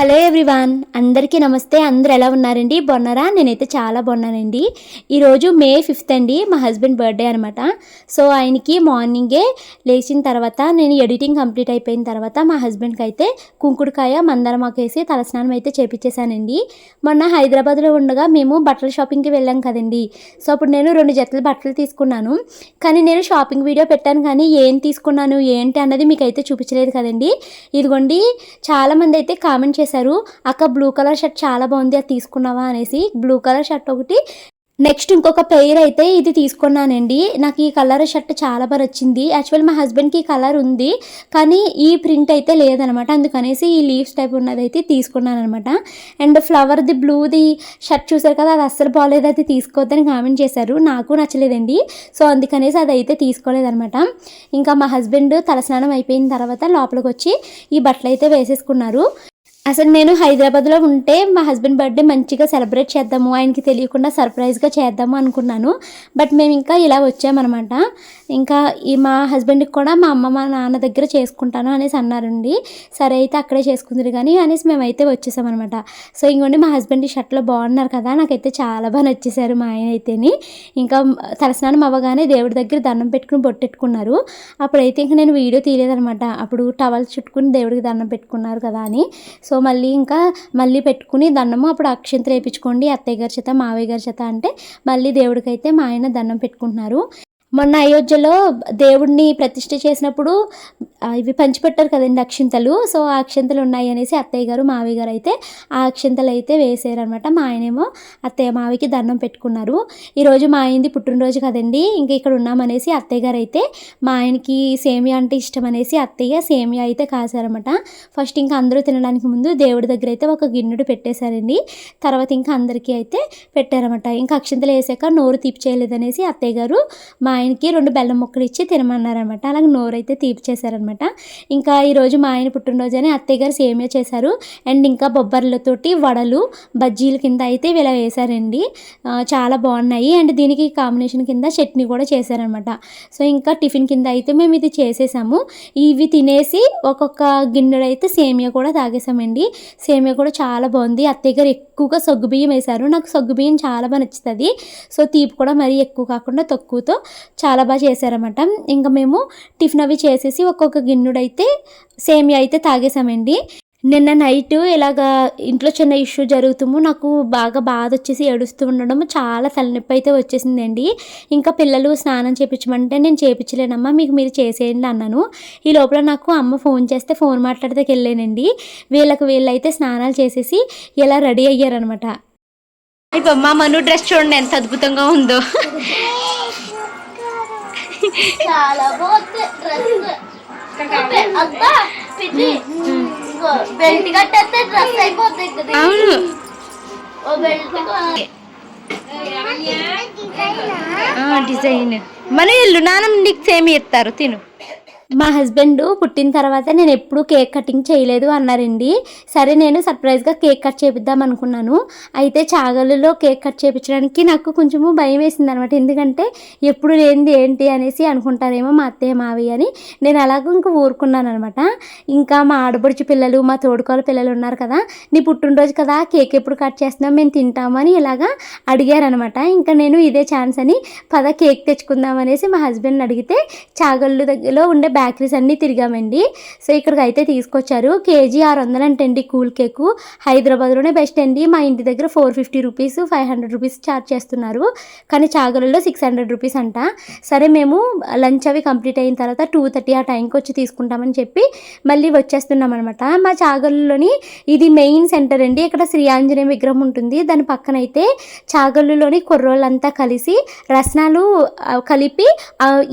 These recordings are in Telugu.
హలో ఎవ్రీవాన్ అందరికీ నమస్తే. అందరు ఎలా ఉన్నారండి? బాగున్నారా? నేనైతే చాలా బాగున్నానండి. ఈరోజు మే ఫిఫ్త్ అండి మా హస్బెండ్ బర్త్డే అనమాట సో ఆయనకి మార్నింగే లేచిన తర్వాత నేను ఎడిటింగ్ కంప్లీట్ అయిపోయిన తర్వాత మా హస్బెండ్కి అయితే కుంకుడుకాయ మందరమాకేసి తలస్నానం అయితే చేపించేశానండి మొన్న హైదరాబాద్లో ఉండగా మేము బట్టల షాపింగ్కి వెళ్ళాం కదండి. సో అప్పుడు నేను రెండు జతలు బట్టలు తీసుకున్నాను. కానీ నేను షాపింగ్ వీడియో పెట్టాను కానీ ఏం తీసుకున్నాను ఏంటి అన్నది మీకు అయితే చూపించలేదు కదండి. ఇదిగోండి చాలామంది అయితే కామెంట్ చేశారు. అక్క బ్లూ కలర్ షర్ట్ చాలా బాగుంది అది తీసుకున్నావా అనేసి బ్లూ కలర్ షర్ట్ ఒకటి. నెక్స్ట్ ఇంకొక పెయిర్ అయితే ఇది తీసుకున్నానండి. నాకు ఈ కలర్ షర్ట్ చాలా బాగా వచ్చింది యాక్చువల్ మా హస్బెండ్కి ఈ కలర్ ఉంది. కానీ ఈ ప్రింట్ అయితే లేదనమాట. అందుకనేసి ఈ లీవ్స్ టైప్ ఉన్నది అయితే తీసుకున్నాను అనమాట అండ్ ఫ్లవర్ది బ్లూది షర్ట్ చూసారు కదా అది అస్సలు బాగాలేదు అది తీసుకోవద్దని కామెంట్ చేశారు. నాకు నచ్చలేదండి. సో అందుకనేసి అది అయితే తీసుకోలేదనమాట. ఇంకా మా హస్బెండ్ తలస్నానం అయిపోయిన తర్వాత లోపలికి వచ్చి ఈ బట్టలు అయితే వేసేసుకున్నారు. అసలు నేను హైదరాబాద్లో ఉంటే మా హస్బెండ్ బర్త్డే మంచిగా సెలబ్రేట్ చేద్దాము ఆయనకి తెలియకుండా సర్ప్రైజ్గా చేద్దాము అనుకున్నాను. బట్ మేము ఇంకా ఇలా వచ్చామన్నమాట. ఇంకా ఈ మా హస్బెండ్కి కూడా మా అమ్మ మా నాన్న దగ్గర చేసుకుంటాను అనేసి అన్నారండి. సరే అయితే అక్కడే చేసుకుందరు కానీ అనేసి మేమైతే వచ్చేసామన్నమాట. సో ఇంకోండి మా హస్బెండ్ ఈ షర్ట్లో బాగున్నారు కదా నాకైతే చాలా బాగా నచ్చేసారు మా ఆయన అయితేని. ఇంకా తలస్నానం అవ్వగానే దేవుడి దగ్గర దండం పెట్టుకుని బొట్టెట్టుకున్నారు. అప్పుడైతే ఇంకా నేను వీడియో తీయలేదనమాట అప్పుడు టవల్ చుట్టుకుని దేవుడికి దండం పెట్టుకున్నారు కదా అని. సో మళ్ళీ ఇంకా మళ్ళీ పెట్టుకుని దండము. అప్పుడు అక్షంతలు వేయించుకోండి అత్తయ్య గారి చేత మావయ్య గారి చేత అంటే మళ్ళీ దేవుడికైతే మా ఆయన దండం పెట్టుకుంటున్నారు. మొన్న అయోధ్యలో దేవుడిని ప్రతిష్ఠ చేసినప్పుడు ఇవి పంచిపెట్టారు కదండి అక్షింతలు. సో ఆ అక్షింతలు ఉన్నాయి అనేసి అత్తయ్య గారు మావయ్య గారు అయితే ఆ అక్షింతలు అయితే వేసారనమాట మా ఆయనేమో అత్తయ్య మావికి దండం పెట్టుకున్నారు. ఈరోజు మా ఆయనది పుట్టినరోజు కదండి ఇంకా ఇక్కడ ఉన్నామనేసి అత్తయ్య గారు అయితే మా ఆయనకి సేమియా అంటే ఇష్టం అనేసి అత్తయ్య సేమియా అయితే కాసారనమాట ఫస్ట్ ఇంకా అందరూ తినడానికి ముందు దేవుడి దగ్గర అయితే ఒక గిన్నెడు పెట్టేశారండి. తర్వాత ఇంకా అందరికీ అయితే పెట్టారనమాట ఇంకా అక్షింతలు వేసాక నోరు తీపి చేయలేదనేసి అత్తయ్య గారు మా ఆయనకి రెండు బెల్లం ముక్కలు ఇచ్చి తినమన్నారనమాట. అలాగే నోరు అయితే తీపి చేశారనమాట ఇంకా ఈరోజు మా ఆయన పుట్టినరోజు అని అత్తయ్య గారు సేమియా చేశారు. అండ్ ఇంకా బొబ్బర్లతోటి వడలు బజ్జీల కింద అయితే ఇలా వేశారండి. చాలా బాగున్నాయి. అండ్ దీనికి కాంబినేషన్ కింద చట్నీ కూడా చేశారనమాట. సో ఇంకా టిఫిన్ కింద అయితే మేము ఇది చేసేసాము. ఇవి తినేసి ఒక్కొక్క గిన్నెడైతే అయితే సేమియా కూడా తాగేసామండి. సేమియా కూడా చాలా బాగుంది. అత్తయ్య గారు ఎక్కువగా సగ్గుబియ్యం వేశారు. నాకు సగ్గుబియ్యం చాలా బాగా నచ్చుతుంది. సో తీపి కూడా మరీ ఎక్కువ కాకుండా తక్కువతో చాలా బాగా చేశారన్నమాట. ఇంకా మేము టిఫిన్ అవి చేసేసి ఒక్కొక్క గిన్నెడైతే సేమియా అయితే తాగేసామండి నిన్న నైట్ ఇలాగా ఇంట్లో చిన్న ఇష్యూ జరుగుతాము నాకు బాగా బాధ వచ్చేసి ఏడుస్తూ ఉండడం చాలా తలనొప్పి అయితే వచ్చేసిందండి. ఇంకా పిల్లలు స్నానం చేయించమంటే నేను చేయించలేనమ్మా మీకు మీరు చేసేయండి అన్నాను. ఈ లోపల నాకు అమ్మ ఫోన్ చేస్తే ఫోన్ మాట్లాడితే వెళ్ళానండి. వీళ్ళకి వీళ్ళైతే స్నానాలు చేసేసి ఇలా రెడీ అయ్యారనమాట ఇప్పుడు మా మను డ్రెస్ చూడండి ఎంత అద్భుతంగా ఉందో. చాలా బెల్ట్ కట్టేస్తే డ్రెస్ అయిపోతుంది కదా. అవును. ఓ బెల్ట్ డిజైన్. మన ఇల్లు నాన్న నీకు సేమ్ ఇస్తారు తిను. మా హస్బెండ్ పుట్టిన తర్వాత నేను ఎప్పుడూ కేక్ కటింగ్ చేయలేదు అన్నారండి. సరే నేను సర్ప్రైజ్గా కేక్ కట్ చేపిద్దాం అనుకున్నాను. అయితే చాగలులో కేక్ కట్ చేయించడానికి నాకు కొంచెము భయం వేసింది అనమాట ఎందుకంటే ఎప్పుడు లేనిది ఏంటి అనేసి అనుకుంటారేమో మా అత్తయ్య మావి అని. నేను అలాగ ఇంకా ఊరుకున్నాను అనమాట ఇంకా మా ఆడపడుచు పిల్లలు మా తోడుకోల పిల్లలు ఉన్నారు కదా నీ పుట్టినరోజు కదా కేక్ ఎప్పుడు కట్ చేస్తున్నాం మేము తింటామని ఇలాగా అడిగారనమాట. ఇంకా నేను ఇదే ఛాన్స్ అని పద కేక్ తెచ్చుకుందాం అనేసి మా హస్బెండ్ అడిగితే చాగళ్ళు దగ్గరలో ఉండే బేకరీస్ అన్నీ తిరిగామండి. సో ఇక్కడికి అయితే తీసుకొచ్చారు. కేజీ ఆరు వందలు అంటండి కూల్ కేకు. హైదరాబాద్లోనే బెస్ట్ అండి. మా ఇంటి దగ్గర four fifty rupees five hundred rupees charge చేస్తున్నారు. కానీ చాగలలో సిక్స్ హండ్రెడ్ రూపీస్ అంట. సరే మేము లంచ్ అవి కంప్లీట్ అయిన తర్వాత టూ థర్టీ ఆ టైంకి వచ్చి తీసుకుంటామని చెప్పి మళ్ళీ వచ్చేస్తున్నాం అనమాట మా చాగలలోని ఇది మెయిన్ సెంటర్ అండి. ఇక్కడ శ్రీ ఆంజనేయ విగ్రహం ఉంటుంది. దాని పక్కన అయితే చాగల్లులోని కుర్రోళ్ళంతా కలిసి రసనాలు కలిపి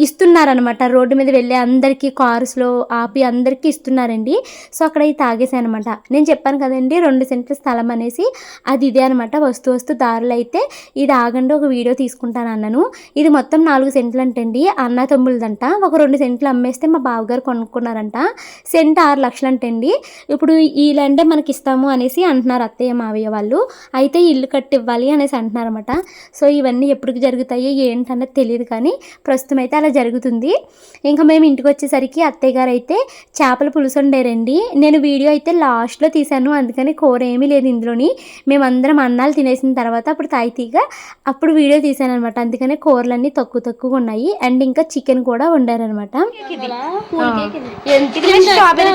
ఇస్తున్నారనమాట రోడ్డు మీద వెళ్ళే అందరికీ. కార్స్లో ఆపి అందరికీ ఇస్తున్నారండి. సో అక్కడ ఇది తాగేసాను అనమాట నేను చెప్పాను కదండి రెండు సెంట్ల స్థలం అనేసి అది ఇదే అనమాట. వస్తూ వస్తూ దారులు అయితే ఇది ఆగండి ఒక వీడియో తీసుకుంటాను అన్నాను. ఇది మొత్తం నాలుగు సెంట్లు అంటండి అన్న తమ్ముళ్ళదంట. ఒక రెండు సెంట్లు అమ్మేస్తే మా బావగారు కొనుక్కున్నారంట. సెంట్ ఆరు లక్షలు అంటండి ఇప్పుడు ఈ ల్యాండే మనకి ఇస్తాము అనేసి అంటున్నారు అత్తయ్య మావయ్య వాళ్ళు. అయితే ఇల్లు కట్టి ఇవ్వాలి అనేసి అంటున్నారన్నమాట. సో ఇవన్నీ ఎప్పటికి జరుగుతాయో ఏంటన్నది తెలియదు కానీ ప్రస్తుతం అయితే అలా జరుగుతుంది. ఇంకా మేము ఇంటికి వచ్చేసి వచ్చేసరికి అత్తయ్య గారు అయితే చేపల పులుసు వండారండి. నేను వీడియో అయితే లాస్ట్లో తీశాను అందుకని కూర ఏమీ లేదు ఇందులోని. మేమందరం అన్నాలు తినేసిన తర్వాత అప్పుడు తాయితీగా అప్పుడు వీడియో తీశాను అనమాట అందుకని కూరలన్నీ తక్కువ తక్కువ ఉన్నాయి. అండ్ ఇంకా చికెన్ కూడా వండారనమాట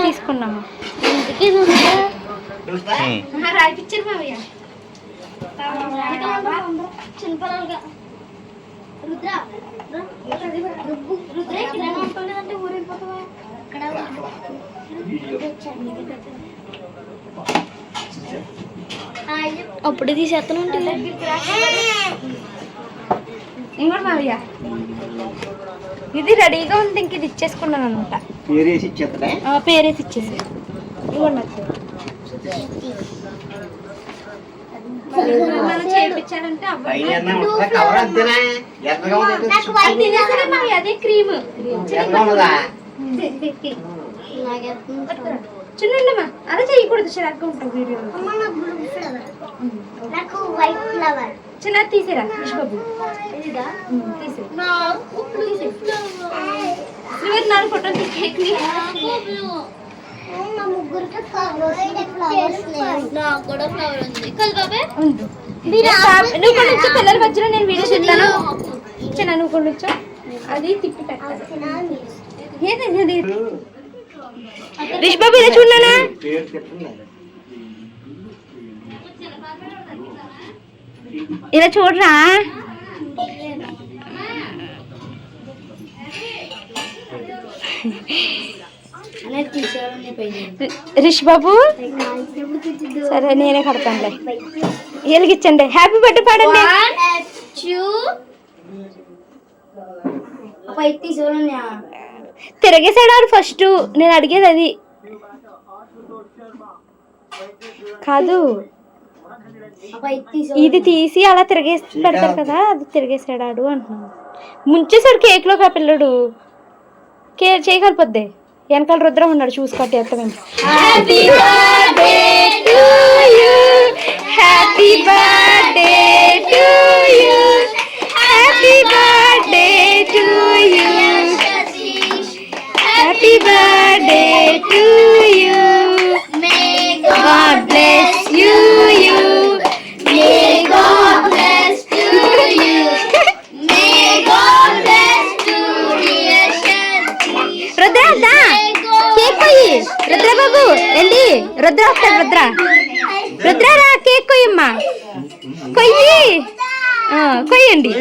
తీసుకున్నాము? చిన్నపిల్లలుగా. రుద్ర. అప్పుడు తీసేస్తాను ఇంకోటి మావయ్య. ఇది రెడీగా ఉంది ఇంక ఇది ఇచ్చేసుకున్నాను అనమాట పేరేసి ఇచ్చేస్తాడా పేరేసి ఇచ్చేసి ఇవ్వండి. మనం చేయించాలంటే కవర్ అంతేనా? ఎర్రగా ఉంది అదే క్రీమ్ ఎర్రగా ఉన్నదా చిన్నమ్మా అలా చేయకూడదు చిరాకు ఉంటుంది వీడియో. నాకు వైట్ ఫ్లవర్ చిన్న తీసిరా విష్బాబు ఇదా తీసి నువ్వు నాలుగు ఫోటోలు నాకు కూడా ఫ్లవర్ ఉంది. కల్ బాబాయ్ ఉంది. నువ్వు కొన్ని వచ్చి పిల్లల మధ్యలో నేను వీడియో చెప్తాను. చిన్న నువ్వు కొన్ని అది తిప్పి పెట్టాలి ఏదండి రిష్ బాబు ఇలా చూడనా ఇలా చూడరా? రిష్ బాబు? సరే నేనే కడతానులే. వెలిగించండి. హ్యాపీ బర్త్డే పాడండి. తిరగేసాడు ఫస్ట్? నేను అడిగేది అది. కాదు. ఇది తీసి అలా తిరిగేసి పెడతారు కదా అది తిరిగేసాడాడు అంటున్నాను ముంచేసాడు కేక్లో ఆ పిల్లడు. కే చేయగలిపోద్ది. వెనకాల రుద్రం ఉన్నాడు చూసి కట్టేస్తాం happy birthday to you happy birthday to you happy birthday to you happy birthday to you God bless Rudra వస్తాడు రుద్ర. రుద్ర రా కేక్ కొయ్యమ్మా. కొయ్యి. కొయ్యండి.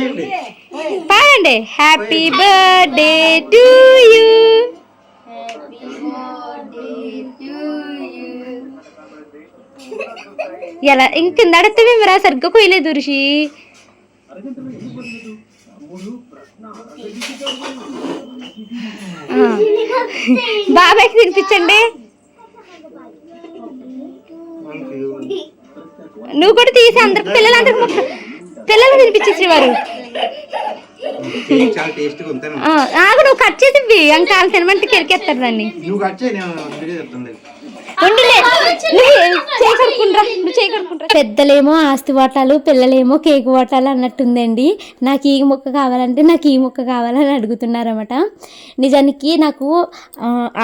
పాడండి. హ్యాపీ బర్త్డే టు యూ ఎలా ఇంకింద అడితే మేము రా సరిగ్గా కొయ్యలేదు ఋషి. బాబాయ్కి తినిపించండి. నువ్వు కూడా తీసి అందరికి పిల్లలందరికి పిల్లలు తినిపించేసి వారు. నువ్వు కట్ చేసి వాళ్ళు తినమంటే కెరికేస్తారు దాన్ని. పెద్దలేమో ఆస్తి వాటాలు పిల్లలేమో కేక్ వాటాలు అన్నట్టుందండి. నాకు ఈ ముక్క కావాలంటే నాకు ఈ ముక్క కావాలని అడుగుతున్నారన్నమాట. నిజానికి నాకు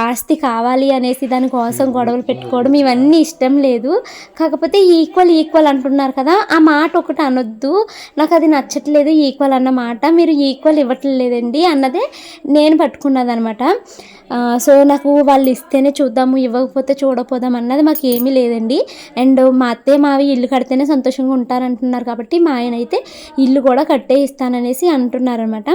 ఆస్తి కావాలి అనేసి దానికోసం గొడవలు పెట్టుకోవడం ఇవన్నీ ఇష్టం లేదు. కాకపోతే ఈక్వల్ ఈక్వల్ అంటున్నారు కదా ఆ మాట ఒకటి అనొద్దు. నాకు అది నచ్చట్లేదు ఈక్వల్ అన్న మాట. మీరు ఈక్వల్ ఇవ్వట్లేదండి అన్నదే నేను పట్టుకున్నది అనమాట సో నాకు వాళ్ళు ఇస్తేనే చూద్దాము ఇవ్వకపోతే చూడపోదాం అన్నది మాకు ఏమీ లేదండి. అండ్ మా అత్తయ్య మావి ఇల్లు కడితేనే సంతోషంగా ఉంటారంటున్నారు కాబట్టి మా ఆయన అయితే ఇల్లు కూడా కట్టే ఇస్తాననేసి అంటున్నారనమాట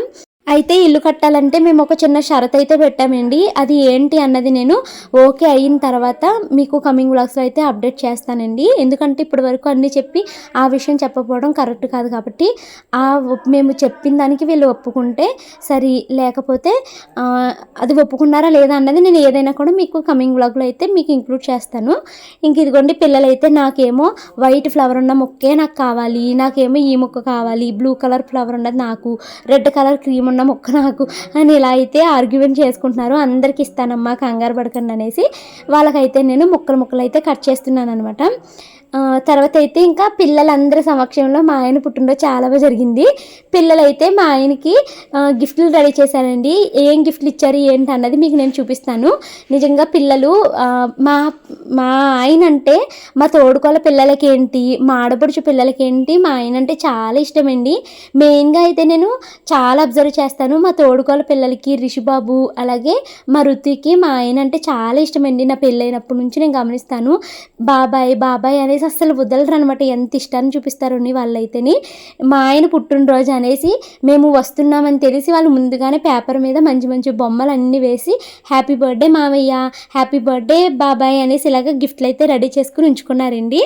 అయితే ఇల్లు కట్టాలంటే మేము ఒక చిన్న షరత్ అయితే పెట్టామండి. అది ఏంటి అన్నది నేను ఓకే అయిన తర్వాత మీకు కమింగ్ బ్లాగ్స్లో అయితే అప్డేట్ చేస్తానండి. ఎందుకంటే ఇప్పటి వరకు అన్నీ చెప్పి ఆ విషయం చెప్పకపోవడం కరెక్ట్ కాదు కాబట్టి ఆ ఒప్- మేము చెప్పిన దానికి వీళ్ళు ఒప్పుకుంటే సరి లేకపోతే అది ఒప్పుకున్నారా లేదా అన్నది నేను ఏదైనా కూడా మీకు కమింగ్ బ్లాగ్లో అయితే మీకు ఇంక్లూడ్ చేస్తాను. ఇంక ఇదిగోండి పిల్లలైతే నాకేమో వైట్ ఫ్లవర్ ఉన్న మొక్కే నాకు కావాలి నాకేమో ఈ మొక్క కావాలి బ్లూ కలర్ ఫ్లవర్ ఉన్నది నాకు రెడ్ కలర్ క్రీమ్ ఉన్న మొక్క నాకు అని ఇలా అయితే ఆర్గ్యుమెంట్ చేసుకుంటున్నారు అందరికి ఇస్తానమ్మా కంగారు పడకండి అనేసి వాళ్ళకైతే నేను ముక్కలు ముక్కలు అయితే కట్ చేస్తున్నాను అనమాట తర్వాత అయితే ఇంకా పిల్లలందరి సమక్షంలో మా ఆయన పుట్టినరోజు చాలా బాగా జరిగింది. పిల్లలైతే మా ఆయనకి గిఫ్ట్లు రెడీ చేశారండి. ఏం గిఫ్ట్లు ఇచ్చారు ఏంటి అన్నది మీకు నేను చూపిస్తాను. నిజంగా పిల్లలు మా మా ఆయన అంటే మా తోడుకోల పిల్లలకి ఏంటి మా ఆడపడుచు పిల్లలకి ఏంటి మా ఆయన అంటే చాలా ఇష్టమండి. మెయిన్గా అయితే నేను చాలా అబ్జర్వ్ చేస్తాను. మా తోడుకోల పిల్లలకి రిషిబాబు అలాగే మా రుతికి మా ఆయన అంటే చాలా ఇష్టమండి. నా పెళ్ళైనప్పటి నుంచి నేను గమనిస్తాను. బాబాయ్ బాబాయ్ అనేసి అస్సలు వదలరు అనమాట ఎంత ఇష్టాన్ని చూపిస్తారు వాళ్ళైతేని. మా ఆయన పుట్టినరోజు అనేసి మేము వస్తున్నామని తెలిసి వాళ్ళు ముందుగానే పేపర్ మీద మంచి మంచి బొమ్మలు అన్నీ వేసి హ్యాపీ బర్త్డే మామయ్య హ్యాపీ బర్త్డే బాబాయ్ అనేసి ఇలాగ గిఫ్ట్లు అయితే రెడీ చేసుకుని ఉంచుకున్నారండి.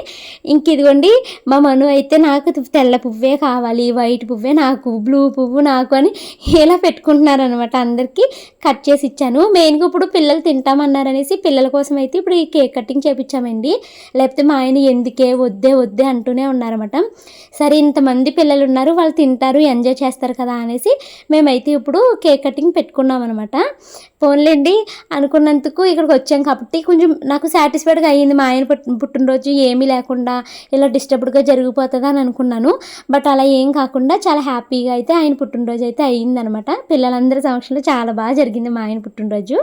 ఇంక ఇదిగోండి మా మను అయితే నాకు తెల్ల పువ్వే కావాలి వైట్ పువ్వే నాకు బ్లూ పువ్వు నాకు అని ఇలా పెట్టుకుంటున్నారనమాట అందరికీ కట్ చేసి ఇచ్చాను. మెయిన్గా ఇప్పుడు పిల్లలు తింటామన్నారనేసి పిల్లల కోసం అయితే ఇప్పుడు ఈ కేక్ కటింగ్ చేపించామండి లేకపోతే మా ఆయన ఎందుకే వద్దే వద్దే అంటూనే ఉన్నారన్నమాట. సరే ఇంతమంది పిల్లలు ఉన్నారు వాళ్ళు తింటారు ఎంజాయ్ చేస్తారు కదా అనేసి మేమైతే ఇప్పుడు కేక్ కటింగ్ పెట్టుకున్నాం అనమాట పోన్లేండి అనుకున్నందుకు ఇక్కడికి వచ్చాం కాబట్టి కొంచెం నాకు సాటిస్ఫైడ్గా అయ్యింది. మా ఆయన పుట్టినరోజు ఏమీ లేకుండా ఇలా డిస్టర్బ్డ్గా జరిగిపోతుందా అని అనుకున్నాను. బట్ అలా ఏం కాకుండా చాలా హ్యాపీగా అయితే ఆయన పుట్టినరోజు అయితే అయ్యిందనమాట పిల్లలందరి సమక్షంలో చాలా బాగా జరిగింది మా ఆయన పుట్టినరోజు.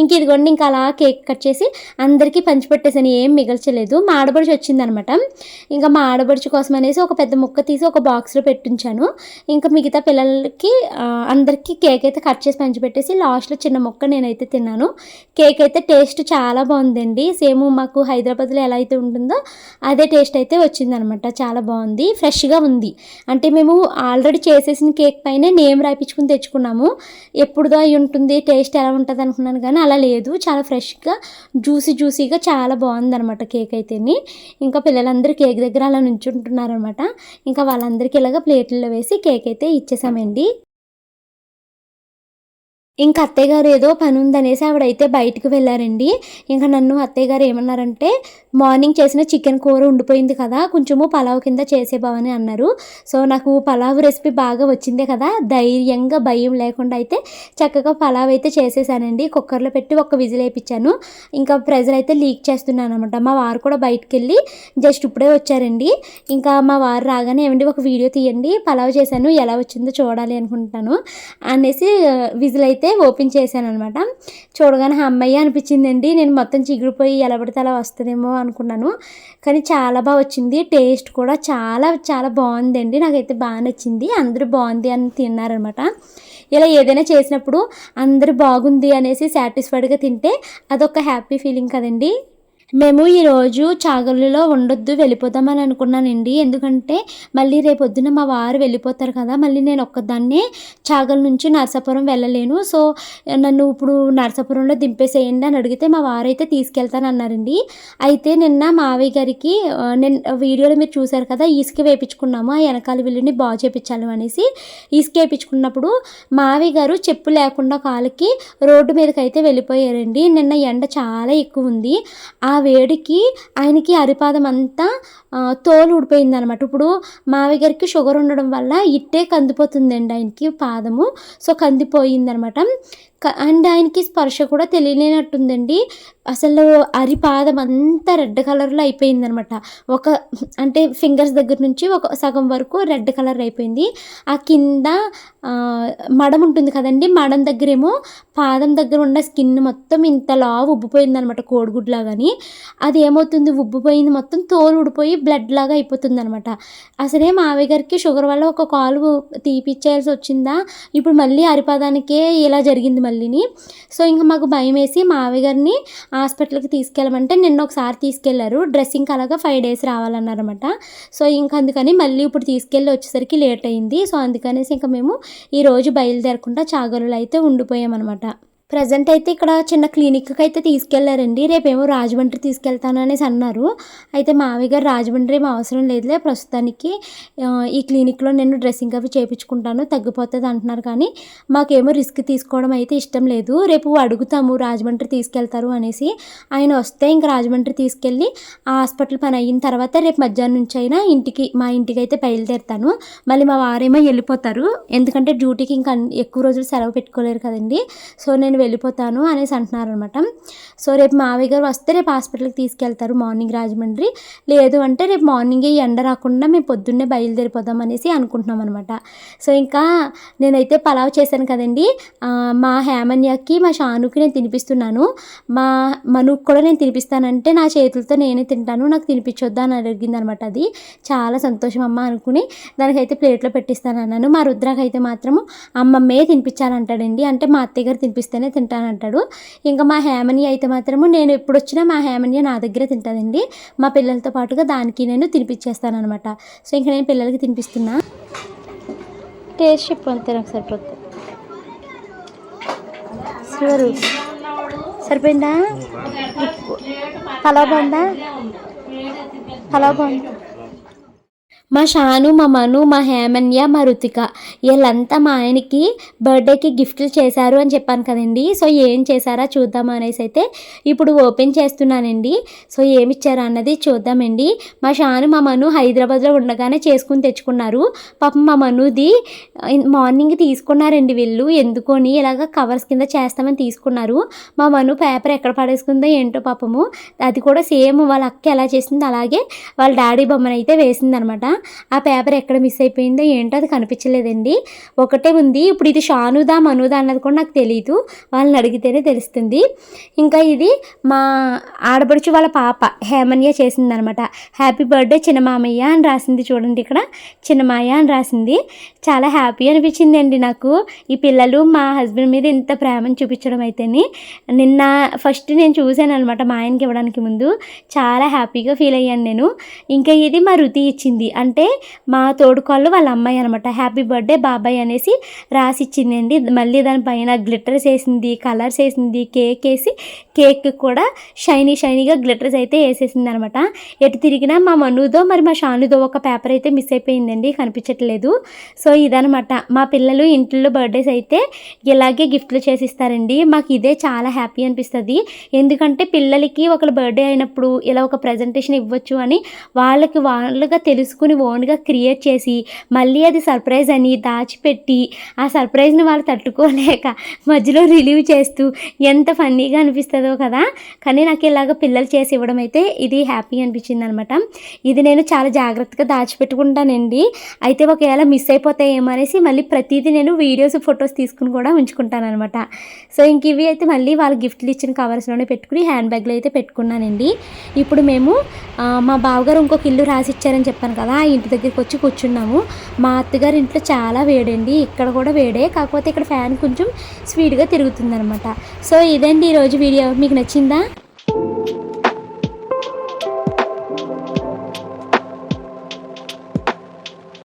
ఇంక ఇదిగోండి ఇంకా అలా కేక్ కట్ చేసి అందరికీ పంచిపెట్టేసాను ఏం మిగల్చలేదు. మా ఆడబడుచు వచ్చిందనమాట. ఇంకా మా ఆడబడుచు కోసం అనేసి ఒక పెద్ద ముక్క తీసి ఒక బాక్స్లో పెట్టించాను. ఇంకా మిగతా పిల్లలకి అందరికీ కేక్ అయితే కట్ చేసి పంచిపెట్టేసి లాస్ట్లో చిన్న ముక్క నేనైతే తిన్నాను. కేక్ అయితే టేస్ట్ చాలా బాగుందండి. సేమ్ మాకు హైదరాబాద్లో ఎలా అయితే ఉంటుందో అదే టేస్ట్ అయితే వచ్చిందనమాట. చాలా బాగుంది. ఫ్రెష్గా ఉంది. అంటే మేము ఆల్రెడీ చేసేసిన కేక్ పైన నేమ్ తెచ్చుకుని తెచ్చుకున్నాము. ఎప్పుడుదో అయి ఉంటుంది టేస్ట్ ఎలా ఉంటుంది అనుకున్నాను కానీ అలా లేదు. చాలా ఫ్రెష్గా జ్యూసీ జ్యూసీగా చాలా బాగుందనమాట కేక్ అయితేని. ఇంకా పిల్లలందరూ కేక్ దగ్గర అలా నుంచుంటున్నారనమాట ఇంకా వాళ్ళందరికీ ఇలాగ ప్లేట్లలో వేసి కేక్ అయితే ఇచ్చేసామండి. ఇంకా అత్తయ్య గారు ఏదో పని ఉందనేసి ఆవిడైతే బయటకు వెళ్ళారండి. ఇంకా నన్ను అత్తయ్య గారు ఏమన్నారంటే మార్నింగ్ చేసిన చికెన్ కూర ఉండిపోయింది కదా కొంచెము పలావ్ కింద చేసేబావని అన్నారు. సో నాకు పలావ్ రెసిపీ బాగా వచ్చిందే కదా ధైర్యంగా భయం లేకుండా అయితే చక్కగా పలావ్ అయితే చేసేసానండి. కుక్కర్లో పెట్టి ఒక విజిల్ వేయించాను ఇంకా ప్రెజర్ అయితే లీక్ చేస్తున్నాను అనమాట మా వారు కూడా బయటకు వెళ్ళి జస్ట్ ఇప్పుడే వచ్చారండి. ఇంకా మా వారు రాగానే ఏమండి ఒక వీడియో తీయండి. పలావ్ చేశాను. ఎలా వచ్చిందో చూడాలి అనుకుంటాను అనేసి విజిల్ అయితే ఓపెన్ చేశాను అనమాట చూడగానే అమ్మయ్య అనిపించిందండి. నేను మొత్తం చిగురిపోయి ఎలా పడితే అలా వస్తుందేమో అనుకున్నాను. కానీ చాలా బాగా వచ్చింది. టేస్ట్ కూడా చాలా చాలా బాగుందండి. నాకైతే బాగా నచ్చింది. అందరూ బాగుంది అని తిన్నారనమాట ఇలా ఏదైనా చేసినప్పుడు అందరూ బాగుంది అనేసి సాటిస్ఫైడ్గా తింటే అదొక హ్యాపీ ఫీలింగ్ కదండి. మేము ఈరోజు చాగలిలో ఉండొద్దు వెళ్ళిపోదామని అనుకున్నానండి. ఎందుకంటే మళ్ళీ రేపొద్దున మా వారు వెళ్ళిపోతారు కదా మళ్ళీ నేను ఒక్కదాన్నే చాగల్ నుంచి నరసాపురం వెళ్ళలేను. సో నన్ను ఇప్పుడు నరసాపురంలో దింపేసేయండి అని అడిగితే మా వారు అయితే తీసుకెళ్తానన్నారండి. అయితే నిన్న మావయ్య గారికి ఆ, నేను వీడియోలో మీరు చూశారు కదా ఇసుక వేయించుకున్నాము ఆ వెనకాల వెళ్ళిని బాగు చేయించాలి అనేసి ఇసుక వేయించుకున్నప్పుడు మావయ్య గారు చెప్పు లేకుండా కాలుకి రోడ్డు మీదకి అయితే వెళ్ళిపోయారండి. నిన్న ఎండ చాలా ఎక్కువ ఉంది. ఆ వేడికి ఆయనకి అరిపాదం అంతా తోలు ఊడిపోయింది అనమాట ఇప్పుడు మావయ్య గారికి షుగర్ ఉండడం వల్ల ఇట్టే కందిపోతుందండి ఆయనకి పాదము. సో కందిపోయిందనమాట అండ్ ఆయనకి స్పర్శ కూడా తెలియలేనట్టుందండి. అసలు అరిపాదం అంతా రెడ్ కలర్లో అయిపోయిందనమాట. ఒక అంటే ఫింగర్స్ దగ్గర నుంచి ఒక సగం వరకు రెడ్ కలర్ అయిపోయింది. ఆ కింద మడం ఉంటుంది కదండి మడం దగ్గరేమో పాదం దగ్గర ఉన్న స్కిన్ మొత్తం ఇంత ఉబ్బిపోయిందనమాట ఉబ్బిపోయింది అనమాట కోడిగుడ్లాగాని. అది ఏమవుతుంది? ఉబ్బిపోయింది మొత్తం తోలు ఊడిపోయి బ్లడ్ లాగా అయిపోతుంది అనమాట అసలే మావయ్య గారికి షుగర్ వల్ల ఒక కాలు తీపిచ్చేయాల్సి వచ్చిందా? ఇప్పుడు మళ్ళీ అరిపాదానికే ఇలా జరిగింది మళ్ళీని సో ఇంకా మాకు భయం వేసి మావయ్య గారిని హాస్పిటల్కి తీసుకెళ్ళమంటే నిన్న ఒకసారి తీసుకెళ్ళారు డ్రెస్సింగ్ అలాగా ఫైవ్ డేస్ రావాలన్నారనమాట సో ఇంకా అందుకని మళ్ళీ ఇప్పుడు తీసుకెళ్ళి వచ్చేసరికి లేట్ అయింది. సో అందుకనేసి ఇంకా మేము ఈరోజు బయలుదేరకుండా చాగరులు అయితే ఉండిపోయామన్నమాట. ప్రజెంట్ అయితే ఇక్కడ చిన్న క్లినిక్కి అయితే తీసుకెళ్ళారండి. రేపేమో రాజమండ్రి తీసుకెళ్తాను అనేసి అన్నారు. అయితే మావయ్య గారు రాజమండ్రి ఏం అవసరం లేదులే ప్రస్తుతానికి ఈ క్లినిక్లో నేను డ్రెస్సింగ్ అవి చేయించుకుంటాను తగ్గిపోతుంది అంటున్నారు కానీ మాకేమో రిస్క్ తీసుకోవడం అయితే ఇష్టం లేదు. రేపు అడుగుతాము రాజమండ్రి తీసుకెళ్తారు అనేసి. ఆయన వస్తే ఇంక రాజమండ్రి తీసుకెళ్ళి ఆ హాస్పిటల్ పని అయిన తర్వాత రేపు మధ్యాహ్నం నుంచి అయినా ఇంటికి మా ఇంటికి అయితే బయలుదేరుతాను. మళ్ళీ మా వారేమో వెళ్ళిపోతారు. ఎందుకంటే డ్యూటీకి ఇంకా ఎక్కువ రోజులు సెలవు పెట్టుకోలేరు కదండి. సో నేను వెళ్ళిపోతాను అనేసి అంటున్నారు అనమాట సో రేపు మావయ్య గారు వస్తే రేపు హాస్పిటల్కి తీసుకెళ్తారు మార్నింగ్ రాజమండ్రి. లేదు అంటే రేపు మార్నింగే ఎండ రాకుండా మేము పొద్దున్నే బయలుదేరిపోదాం అనేసి అనుకుంటున్నాం అనమాట సో ఇంకా నేనైతే పలావ్ చేశాను కదండి. మా హేమన్యకి మా షానుకి నేను తినిపిస్తున్నాను. మా మనుకు కూడా నేను తినిపిస్తానంటే నా చేతులతో నేనే తింటాను నాకు తినిపించొద్దా అని అడిగింది అనమాట అది. చాలా సంతోషం అమ్మ అనుకుని దానికైతే ప్లేట్లో పెట్టిస్తాను అన్నాను మా రుద్రకైతే మాత్రము అమ్మమ్మే తినిపించాలంటాడండి. అంటే మా అత్తయ్య గారు తినిపిస్తేనే తింటానంటాడు. ఇంకా మా హేమని అయితే మాత్రము నేను ఎప్పుడు వచ్చినా మా హేమని నా దగ్గరే తింటుందండి. మా పిల్లలతో పాటుగా దానికి నేను తినిపించేస్తాను అనమాట సో ఇంకా నేను పిల్లలకి తినిపిస్తున్నా. టేస్ట్ చెప్పండి నాకు సరిపోతుంది షుగరు సరిపోయిందా? పలావ్ బాగుందా? పలావ్ బాగుందా? మా షాను మా మను మా హేమన్య మా రుతిక వీళ్ళంతా మా ఆయనకి బర్త్డేకి గిఫ్ట్లు చేశారు అని చెప్పాను కదండి. సో ఏం చేశారా చూద్దాం అనేసి అయితే ఇప్పుడు ఓపెన్ చేస్తున్నానండి. సో ఏమిచ్చారా అన్నది చూద్దామండి. మా షాను మా మను హైదరాబాద్లో ఉండగానే చేసుకుని తెచ్చుకున్నారు. పాపం మా మనుది మార్నింగ్ తీసుకున్నారండి వీళ్ళు. ఎందుకొని ఇలాగ కవర్స్ కింద చేస్తామని తీసుకున్నారు. మా మను పేపర్ ఎక్కడ పడేసుకుందో ఏంటో పాపము అది కూడా సేమ్ వాళ్ళ అక్క ఎలా చేసిందో అలాగే వాళ్ళ డాడీ బొమ్మను అయితే వేసిందనమాట. ఆ పేపర్ ఎక్కడ మిస్ అయిపోయిందో ఏంటో అది కనిపించలేదండి. ఒకటే ఉంది. ఇప్పుడు ఇది షానుదా మనుదా అన్నది కూడా నాకు తెలియదు వాళ్ళని అడిగితేనే తెలుస్తుంది. ఇంకా ఇది మా ఆడపడుచు వాళ్ళ పాప హేమన్య చేసిందనమాట. హ్యాపీ బర్త్డే చిన్నమామయ్య అని రాసింది చూడండి ఇక్కడ. చిన్నమాయ అని రాసింది. చాలా హ్యాపీ అనిపించింది అండి నాకు. ఈ పిల్లలు మా హస్బెండ్ మీద ఇంత ప్రేమను చూపించడం అయితేని నిన్న ఫస్ట్ నేను చూశాను అనమాట మా ఆయనకి ఇవ్వడానికి ముందు. చాలా హ్యాపీగా ఫీల్ అయ్యాను నేను. ఇంకా ఇది మా రుతి ఇచ్చింది. అంటే అంటే మా తోడుకోళ్ళు వాళ్ళ అమ్మాయి అనమాట హ్యాపీ బర్త్డే బాబాయ్ అనేసి రాసి ఇచ్చిందండి మళ్ళీ దానిపైన గ్లిటర్స్ వేసింది కలర్స్ వేసింది కేక్ వేసి కేక్ కూడా షైనీ షైనీగా గ్లిటర్స్ అయితే వేసేసింది అనమాట ఎటు తిరిగినా మా మనుదో మరి మా షానుదో ఒక పేపర్ అయితే మిస్ అయిపోయిందండి కనిపించట్లేదు. సో ఇదనమాట మా పిల్లలు ఇంట్లో బర్త్డేస్ అయితే ఇలాగే గిఫ్ట్లు చేసిస్తారండి. మాకు ఇదే చాలా హ్యాపీ అనిపిస్తుంది. ఎందుకంటే పిల్లలకి ఒకళ్ళ బర్త్డే అయినప్పుడు ఇలా ఒక ప్రజెంటేషన్ ఇవ్వచ్చు అని వాళ్ళకి వాళ్ళుగా తెలుసుకుని ఓన్గా క్రియేట్ చేసి మళ్ళీ అది సర్ప్రైజ్ అని దాచిపెట్టి ఆ సర్ప్రైజ్ని వాళ్ళు తట్టుకోలేక మధ్యలో రిలీవ్ చేస్తూ ఎంత ఫన్నీగా అనిపిస్తుందో కదా. కానీ నాకు ఇలాగ పిల్లలు చేసి ఇవ్వడం అయితే ఇది హ్యాపీ అనిపించింది అనమాట ఇది నేను చాలా జాగ్రత్తగా దాచిపెట్టుకుంటానండి. అయితే ఒకవేళ మిస్ అయిపోతాయేమో అనేసి మళ్ళీ ప్రతిదీ నేను వీడియోస్ ఫొటోస్ తీసుకుని కూడా ఉంచుకుంటాను అనమాట సో ఇంక ఇవి అయితే మళ్ళీ వాళ్ళ గిఫ్ట్లు ఇచ్చిన కవర్స్లోనే పెట్టుకుని హ్యాండ్ బ్యాగ్లో అయితే పెట్టుకున్నానండి. ఇప్పుడు మేము మా బావగారు ఇంకొక ఇల్లు రాసి ఇచ్చారని చెప్పాను కదా ఇంటి దగ్గరికి వచ్చి కూర్చున్నాము. మా అత్తగారి ఇంట్లో చాలా వేడండి. ఇక్కడ కూడా వేడే. కాకపోతే ఇక్కడ ఫ్యాన్ కొంచెం స్పీడ్గా తిరుగుతుంది అనమాట సో ఇదండి ఈరోజు వీడియో. మీకు నచ్చిందా?